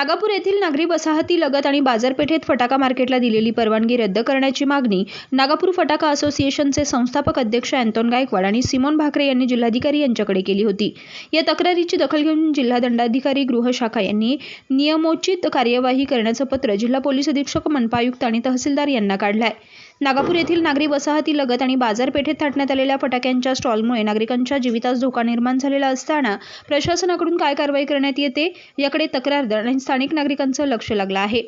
नागापूर येथील नागरी वसाहतीलगत आणि बाजारपेठेत फटाका मार्केटला दिलेली परवानगी रद्द करण्याची मागणी नागापूर फटाका असोसिएशनचे संस्थापक अध्यक्ष अँटोन गायकवाड आणि सिमोन भाकरे यांनी जिल्हाधिकारी यांच्याकडे केली होती. या तक्रारीची दखल घेऊन जिल्हा दंडाधिकारी गृहशाखा यांनी नियमोचित कार्यवाही करण्याचं पत्र जिल्हा पोलीस अधीक्षक मनपा आयुक्त आणि तहसीलदार यांना काढलं आहे नागापूर येथील नागरी वसाहती लगत आणि बाजारपेठेत थाटण्यात आलेल्या फटाक्यांच्या स्टॉलमुळे नागरिकांच्या जीवितास धोका निर्माण झालेला असताना प्रशासनाकडून काय कारवाई करण्यात येते याकडे तक्रारदार आणि स्थानिक नागरिकांचं लक्ष लागलं आहे.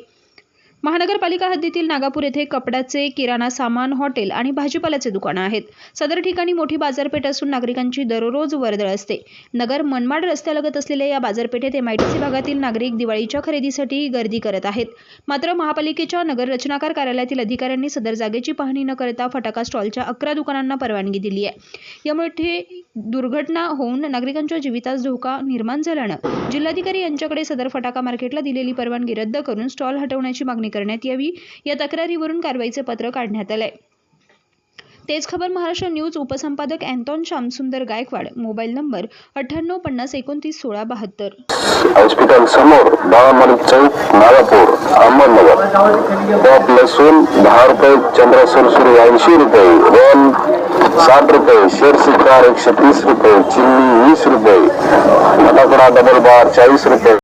महानगरपालिका हद्दीतील नागापूर येथे कपड्याचे किराणा सामान हॉटेल आणि भाजीपाल्याचे दुकानं आहेत. सदर ठिकाणी मोठी बाजारपेठ असून नागरिकांची दररोज वर्दळ असते. नगर मनमाड रस्त्यालगत असलेल्या या बाजारपेठेत एमआयटीसी भागातील नागरिक दिवाळीच्या खरेदीसाठी गर्दी करत आहेत. मात्र महापालिकेच्या नगर रचनाकार कार्यालयातील अधिकाऱ्यांनी सदर जागेची पाहणी न करता फटाका स्टॉलच्या अकरा दुकानांना परवानगी दिली आहे. यामुळे दुर्घटना होऊन नागरिकांच्या जीवितास धोका निर्माण झाल्यानं जिल्हाधिकारी यांच्याकडे सदर फटाका मार्केटला दिलेली परवानगी रद्द करून स्टॉल हटवण्याची मागणी करण्यात यावी. या तक्रारीवरून कारवाईचे पत्र काढण्यात आलंय. तेच खबर महाराष्ट्र न्यूज उपसंपादक Anton Shyamsundar Gaikwad mobile number अठ्ठ्याण्णव पन्नास एकोणतीस सोळा बहात्तर. हॉस्पिटल समोर बाळामणी चौक नागापूर अहमदनगर. टॉप लसूण दहा रुपये चंद्रसूर सुरू ऐंशी रुपये रोल साठ रुपये शेरसी कार एकशे तीस रुपये चिल्ली वीस रुपये फटाकडा डबल बार चाळीस रुपये.